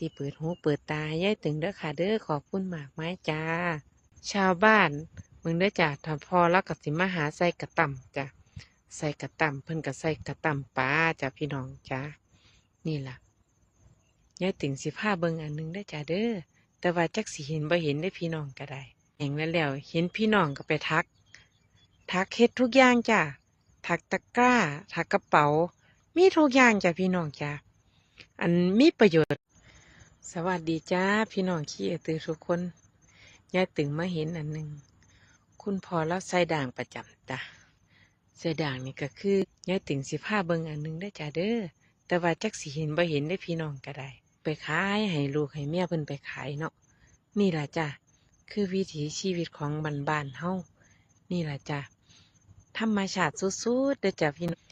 ที่เปิดหูเปิดตาให้ยายตึงเด้อค่ะเด้อขอบคุณมากไม้จ้า ชาวบ้านมึงเด้อจ้ะถ้าพอแล้วก็สิมาหาใส่กระต่ำจ้ะใส่กระต่ำเพิ่นก็ใส่กระต่ำปลาจ้ะพี่น้องจ้านี่ล่ะยายตึงสิพาเบิงอันหนึงได้จ้ะเด้อแต่ว่าจักสิเห็นบ่เห็นได้พี่น้องก็ได้เองแล้วแล้วเห็นพี่น้องก็ไปทัก ทักเฮ็ดทุกอย่างจ้ะทักตะกร้า ทักกระเป๋า มีทุกอย่างจ้ะพี่น้องจ้ะอันมีประโยชน์ สวัสดีจ้าพี่น้องขี้เอตือทุกคนยายตึงมาเห็นอันหนึ่งคุณพอแล้วใส่ด่างประจำจ้ะใส่ด่างนี่ก็คือยายตึงสิผ้าเบิงอันหนึ่งได้จ้าเด้อแต่ว่าจักสิเห็นบ่เห็นได้พี่น้องก็ได้ ไปขายให้ลูกให้เมียเพิ่นไปขายเนาะนี่ล่ะจ้ะคือวิถีชีวิตของบ้านบ้านๆเฮานี่ล่ะจ้ะธรรมชาติสุดๆเด้อจ้ะพี่น้อง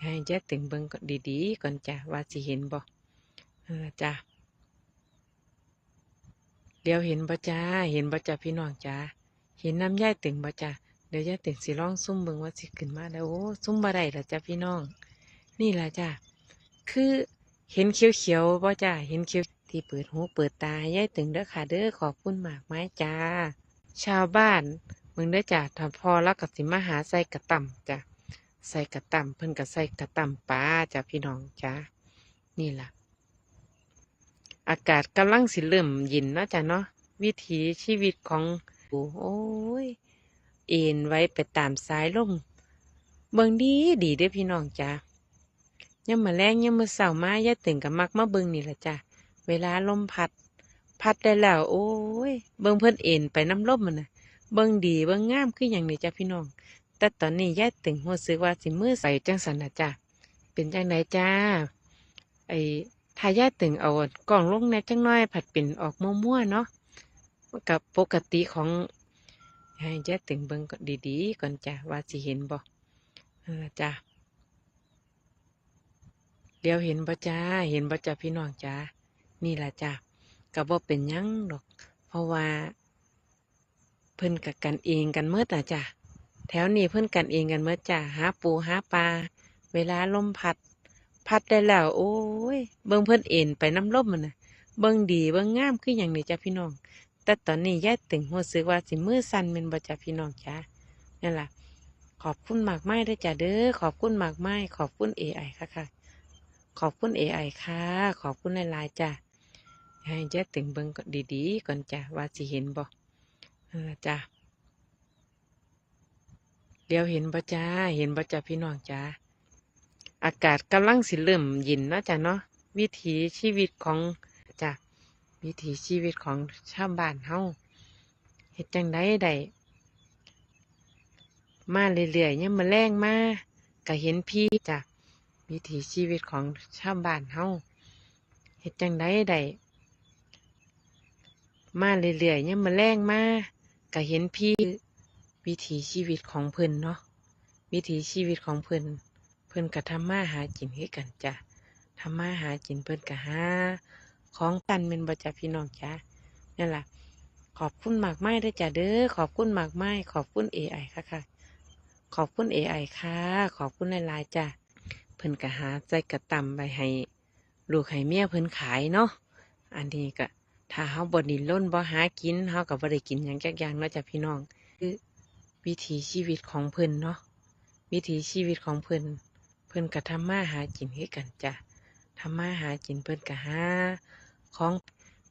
ให้ยายตึงเบิงก่อนดีๆก่อนจ้ะว่าสิเห็นบ่นั่นล่ะจ้ะ เดี๋ยวเห็นบ่จ้า เห็นบ่จ้าพี่น้องจ้า เห็นน้ำย่ายตึงบ่จ้าเดี๋ยวยายตึงสิลองซุ่มเบิ่งว่าสิขึ้นมาแล้วโอ้ซุ่มบ่ได้ละจ้าพี่น้อง นี่ล่ะจ้า คือเห็นเขียวๆบ่จ้า เห็นเขียวที่เปิดหูเปิดตาให้ยายตึงเด้อค่ะเด้อขอบคุณมากไม้จ้า ชาวบ้านมึงเด้อจ้าถ้าพอแล้วก็สิมาหาใส่กระต่ำจ้าใส่กระต่ำเพิ่นก็ใส่กระต่ำปลาจ้าพี่น้องจ้านี่ล่ะ อากาศกำลังสิเริ่มเย็นนะจ้ะเนาะวิถีชีวิตของโอ้ยเอ็นไว้ไปตามสายลมเบิ่งดีดีเด้อพี่น้องจ้ะยามมื้อแลงยามมื้อเช้ามาย่าตึงก็มักมาเบิ่งนี่แหละจ้ะเวลาลมพัด พัดได้แล้ว โอ้ย เบิ่งเพิ่นเอ็นไปน้ำลมมันนะเบิ่งดีเบิ่งงามคือหยังนี่จ้ะพี่น้อง แต่ตอนนี้ย่าตึงรู้สึกว่าสิมือใส่จังสันนะจ้ะเป็นจังไดจ้าไอ ทาย่าตึงเอากล่องลงแหนจังน้อยผัดเป็นออกมั่วๆเนาะกับปกติของให้ยาตึงเบิ่งก่อนดีๆก่อนจ้ะว่าสิเห็นบ่จ้ะเดี๋ยวเห็นบ่จ้าเห็นบ่จ้าพี่น้องจ้านี่แหละจ้ะก็บ่เป็นยังดอก เพราะว่า เพิ่นกับกันเองกันเมื่อน่จ้ะแถวนี้เพิ่นกันเองกันเมื่อจ้ะหาปูหาปลาเวลาลมพัด พัดได้แล้ว โอ้ย เบิ่งเพิ่นเอ็นไปน้ำลมมันนะเบิ่งดีเบิ่งงามคืออย่างนี้จ้ะพี่น้อง แต่ตอนนี้ยาตึงรู้สึกว่าสิมือสั่นแม่นบ่จ้ะพี่น้องจ้านั่นล่ะ ขอบคุณมากไม้ด้วยจ้ะเด้อขอบคุณมากไม้ขอบคุณ AI ค่ะค่ะ ขอบคุณ AI ค่ะ ขอบคุณหลายๆจ้ะให้ยาตึงเบิ่งก่อนดีๆก่อนจ้ะว่าสิเห็นบ่นั่นล่ะจ้ะเดี๋ยวเห็นบ่จ้าเห็นบ่จ้ะพี่น้องจ้า อากาศกำลังสิเริ่มเย็นเนาะจ้ะเนาะวิถีชีวิตของจ้ะวิถีชีวิตของชาวบ้านเฮาเฮ็ดจังไดได้มาเรื่อยๆยังมาแรงมาก็เห็นพี่จ้ะวิถีชีวิตของชาวบ้านเฮาเฮ็ดจังไดได้มาเรื่อยๆยังมาแรงมาก็เห็นพี่วิถีชีวิตของเพิ่นเนาะวิถีชีวิตของเพิ่น เพิ่นก็ทำมาหากินให้กันจ้ะทำมาหากินเพิ่นก็หาของกันเป็นบ่จ้ะพี่น้องจ้ะนั่นล่ะ ขอบคุณมากไม้ด้วยจ้ะเด้อขอบคุณมากไม้ขอบคุณ AI ค่ะค่ะ ขอบคุณ AI ค่ะ ขอบคุณหลายๆจ้ะเพิ่นก็หาใจกระตำไปให้ลูกให้เมียเพิ่นขายเนาะอันนี้ก็ถ้าเฮาบ่ดิ้นรนบ่หากินเฮาก็บ่ได้กินหยังจักอย่างเนาะจ้ะพี่น้อง คือวิถีชีวิตของเพิ่นเนาะวิถีชีวิตของเพิ่น เพิ่นก็ทำมาหากินให้กันจ้ะทำมาหากินเพิ่นก็หาของ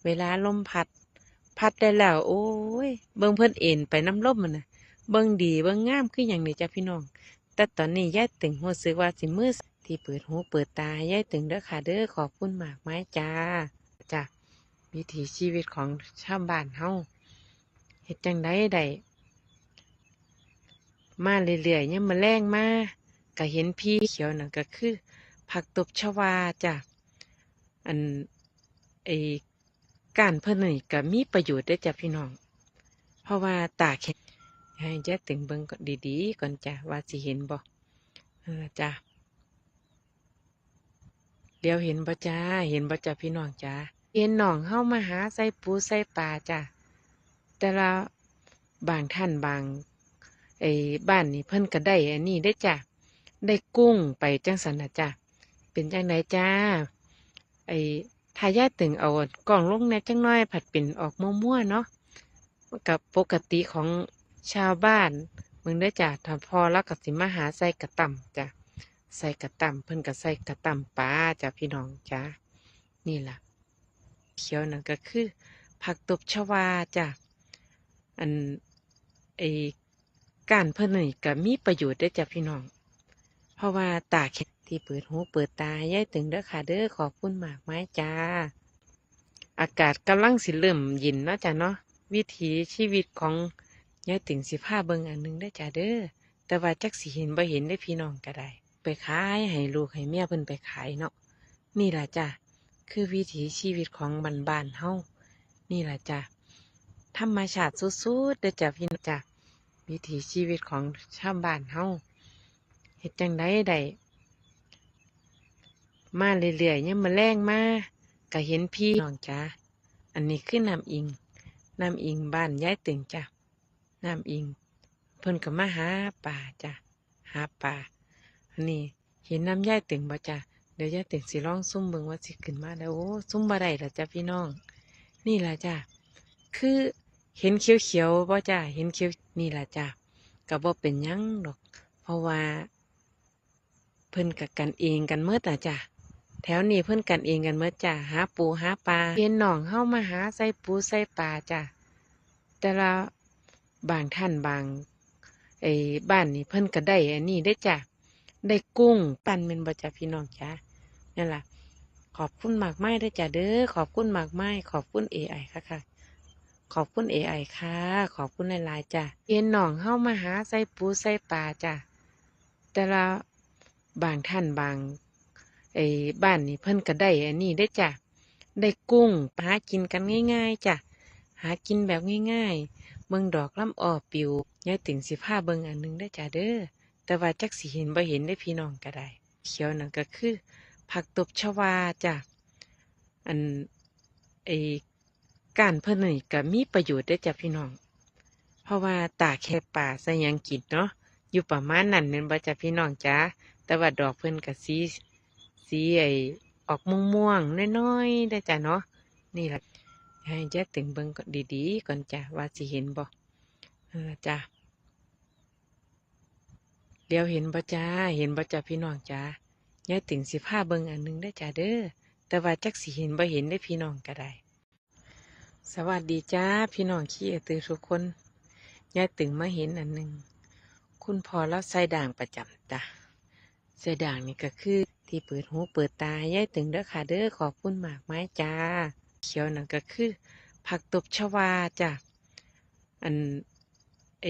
เวลาลมพัด พัดได้แล้ว โอ้ย เบิ่งเพิ่นเอ็นไปน้ำลมมันนะเบิ่งดีเบิ่งงามคือหยังนี่จ้ะพี่น้อง แต่ตอนนี้ยายตึงรู้สึกว่าสิมือที่เปิดหูเปิดตาให้ยายตึงเด้อค่ะเด้อขอบคุณมากไม้จ้าจ้ะวิถีชีวิตของชาวบ้านเฮาเฮ็ดจังไดได้มาเรื่อยๆยังมาแรงมา ก็เห็นพี่เขียวนั่นก็คือ ผักตบชวาจ้ะอันไอการเพิ่นนี่ก็มีประโยชน์ได้จ้ะพี่น้อง เพราะว่าตาแข็งให้ยายตึงเบิ่งก่อนดีๆก่อนจ้ะว่าสิเห็นบ่เจ้ะเดี๋ยวเห็นบ่จ้า เห็นบ่จ้ะพี่น้องจ้าเห็นน้องเฮามาหาใส่ปูใส่ปลาจ้ะแต่ละบางท่านบางไอ้บ้านนี่เพิ่นก็ได้อันนี้ได้จ้ะ ได้กุ้งไปจังสันนะจ้ะเป็นจังไดจ้า ไอ้ถ้ายาตึงเอากล้องลงแหน่จังน้อยผัดเป็นออกมั่วๆเนาะกับปกติของชาวบ้านมึงได้จ้ะถ้าพอแล้วก็สิมาหาใส่กระต่ำจ้ะใส่กระต่ำเพิ่นก็ใส่กระต่ำปลาจ้ะพี่น้องจ้ะนี่ล่ะ เขียวนั่นก็คือ ผักตบชวาจ้ะอันไอการเพิ่นนี่ก็มีประโยชน์เด้จ้ะพี่น้อง เพราะว่าตาแข็งที่เปิดหูเปิดตาให้ยายตึงเด้อค่ะเด้อขอบคุณมากไม้จ้า อากาศกำลังสิเริ่มเย็นเนาะจ้ะเนาะวิถีชีวิตของยายตึงสิพาเบิงอันหนึงได้จ้ะเด้อแต่ว่าจักสิเห็นบ่เห็นได้พี่น้องก็ได้ ไปขายให้ลูกให้เมียเพิ่นไปขายเนาะนี่ล่ะจ้ะคือวิถีชีวิตของบ้านๆเฮานี่ล่ะจ้ะธรรมชาติสุดๆเด้อจ้ะพี่น้องจ้ะวิถีชีวิตของชาวบ้านเฮา เฮ็ดจังไดได้มาเรื่อยๆยังมาแรงมาก็เห็นพี่น้องจ้าอันนี้คือน้ำอิงน้ำอิงบ้านยายตึงจ้ะน้ำอิง เพิ่นก็มาหาป่าจ้ะหาป่าอันนี้เห็นน้ำยายตึงบ่จ้ะเดี๋ยวยายตึงสิลองซุ่มเบิ่งว่าสิขึ้นมาแล้วโอ้ซุ่มบ่ได้ล่ะจ้ะพี่น้อง นี่ล่ะจ้ะคือเห็นเขียวๆบ่จ้ะเห็นเขียวนี่ล่ะจ้ะก็บ่เป็นหยังดอก เพราะว่า เพิ่นกับกันเองกันเมื่อแต่จ้ะแถวนี้เพิ่นกันเองกันเมื่อจ้ะหาปูหาปลาเห็นหนองเข้ามาหาใส่ปูใส่ปลาจ้ะแต่ละบางท่านบางไอ้บ้านนี่เพิ่นก็ได้อันนี้ได้จ้ะได้กุ้งปั่นเป็นบ่จ้ะพี่น้องจ้ะนั่นล่ะ ขอบคุณมากไม้ได้จ้ะเด้อขอบคุณมากไม้ขอบคุณเอไอค่ะค่ะขอบคุณเอไอค่ะ ขอบคุณหลายๆจ้ะเห็นหนองเข้ามาหาใส่ปูใส่ปลาจ้ะแต่ละ บางท่านบางไอ้บ้านนี่เพิ่นก็ได้อันนี้ได้จ้ะ ได้กุ้งหากินกันง่าย ๆจ้ะ หากินแบบง่ายๆ เบิ่งดอกลำอ้อปิวยายติ่งสิพาเบิ่งอันหนึงได้จ้ะเด้อ แต่ว่าจักสิเห็นบ่เห็นได้พี่น้องก็ได้ เขียวนั่นก็คือ ผักตบชวาจ้ะ อันไอ้การเพิ่นนี่ก็มีประโยชน์ได้จ้ะพี่น้อง เพราะว่าตาแค่ป่าใส่ยังกินเนาะ อยู่ประมาณนั้นแม่นบ่จ้ะพี่น้องจ้า แต่ว่าดอกเพิ่นก็สีสีไอออกม่วงๆน้อยๆได้จ้ะเนาะนี่แหละให้แจ๊ตึงเบิ่งก่อนดีๆก่อนจ้ะว่าสิเห็นบ่นั่นล่ะจ้ะเดี๋ยวเห็นบ่จ้าเห็นบ่จ้ะพี่น้องจ้ายายตึงสิพาเบิ่งอันหนึงได้จ้ะเด้อแต่ว่าจักสิเห็นบ่เห็นได้พี่น้องก็ได้ สวัสดีจ้าพี่น้องขี้เอตือทุกคนยายตึงมาเห็นอันหนึงคุณพ่อแล้วใส่ด่างประจำจ้ะ ใส่ด่างนี่ก็คือ ที่เปิดหูเปิดตาให้ยายตึงเด้อค่ะเด้อขอบคุณมากไม้จ้า เขียวนั่นก็คือ ผักตบชวาจ้ะอันไอ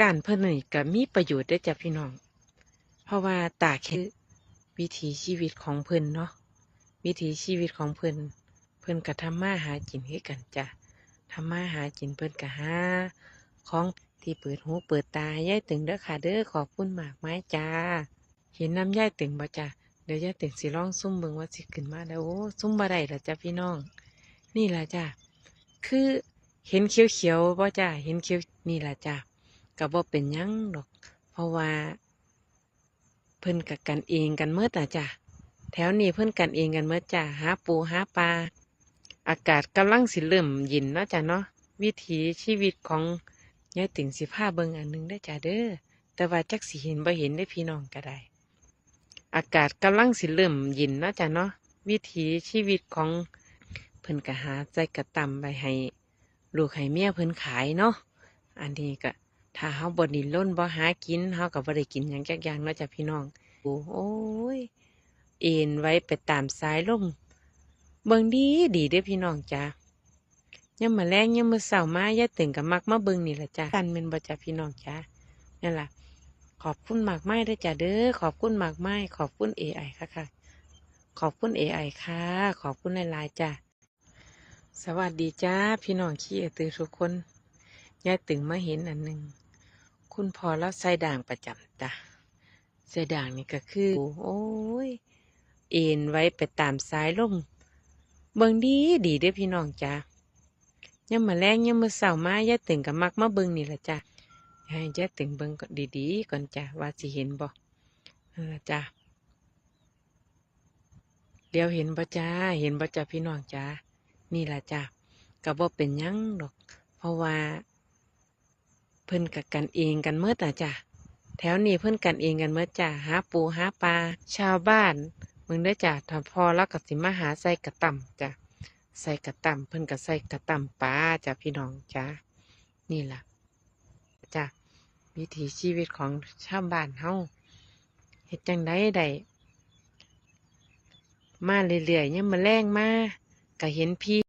การเพิ่นนี่ก็มีประโยชน์ได้จ้ะพี่น้อง เพราะว่าตาคือวิถีชีวิตของเพิ่นเนาะวิถีชีวิตของเพิ่นเพิ่นก็ทำมาหากินให้กันจ้ะทำมาหากินเพิ่นก็หาของที่เปิดหูเปิดตาให้ยายตึงเด้อค่ะเด้อขอบคุณมากไม้จ้า เห็นน้ำยายตึงบ่จ้ะเดี๋ยวยายตึงสิลองซุ่มเบิ่งว่าสิขึ้นมาแล้วโอ้ซุ่มบ่ได้ล่ะจ้ะพี่น้อง นี่ล่ะจ้ะคือเห็นเขียวๆบ่จ้ะเห็นเขียวนี่ล่ะจ้ะก็บ่เป็นยังดอก เพราะว่า เพิ่นกับกันเองกันเมื่อน่ะจ้ะแถวนี้เพิ่นกันเองกันเมื่อจ้ะหาปูหาปลาอากาศกำลังสิเริ่มเย็นเนาะจ้ะเนาะวิถีชีวิตของยายติ่งสิพาเบิงอันหนึงได้จ้าเด้อแต่ว่าจักสิเห็นบ่เห็นได้พี่น้องก็ได้ อากาศกำลังสิเริ่มเย็นนาะจ้ะเนาะวิถีชีวิตของเพิ่นก็หาใจกระตำไปให้ลูกให้เมียเพิ่นขายเนาะอันนี้ก็ถ้าเฮาบ่ดิ้นรนบ่หากินเฮาก็บ่ได้กินหยังจักอย่างเนาะจ้ะพี่น้องโอ้โยเอ็นไว้ไปตามสายลมเบิ่งดีดีเด้อพี่น้องจ้ายามมื้อแลงยามมื้อเช้ามายายตึงก็มักมาเบิ่งนี่แหละจ้ะกันแม่นบ่จ้ะพี่น้องจ้ะนั่นล่ะ ขอบคุณมากไมายเด้อจ้ะเด้อขอบคุณมากไมายขอบคุณ AI ค่ะค่ะ ขอบคุณ AI ค่ะ ขอบคุณหลายๆจ้ะสวัสดีจ้าพี่น้องขี้เอตือทุกคนยายตึงมาเห็นอันหนึ่งคุณพอแล้วใส่ด่างประจำจ้ะใส่ด่างนี่ก็คือ โอ้ยเอ็นไว้ไปตามสายลมเบิ่งดีดีเด้อพี่น้องจ้ะยามมื้อแลงยามมื้อเช้ามาย่าตึงก็มักมาเบิ่งนี่ละจ้ะ ให้ยายตึงเบิ่งดีๆ ก่อนจ้ะว่าสิเห็นบ่นั่นล่ะจ้ะเดี๋ยวเห็นบ่จ้าเห็นบ่จ้าพี่น้องจ้านี่ล่ะจ้าก็บ่เป็นยังดอก เพราะว่า เพิ่นกับกันเองกันเมื่อน่จ้ะแถวนี้เพิ่อนกันเองกันเมื่อจ้ะหาปูหาปลาชาวบ้าน มึงได้จ้ะถ้าพอแล้วก็สิมาหาใส่กระต่ำจ้ะใส่กระต่ำเพิ่อนก็ใส่กระต่ำปลาจ้ะพี่น้องจ้ะนี่ล่ะจ้ะ วิถีชีวิตของชาวบ้านเฮาเฮ็ดจังไดได้มาเรื่อยๆเนี่ยมาแรงมาก็เห็นพี่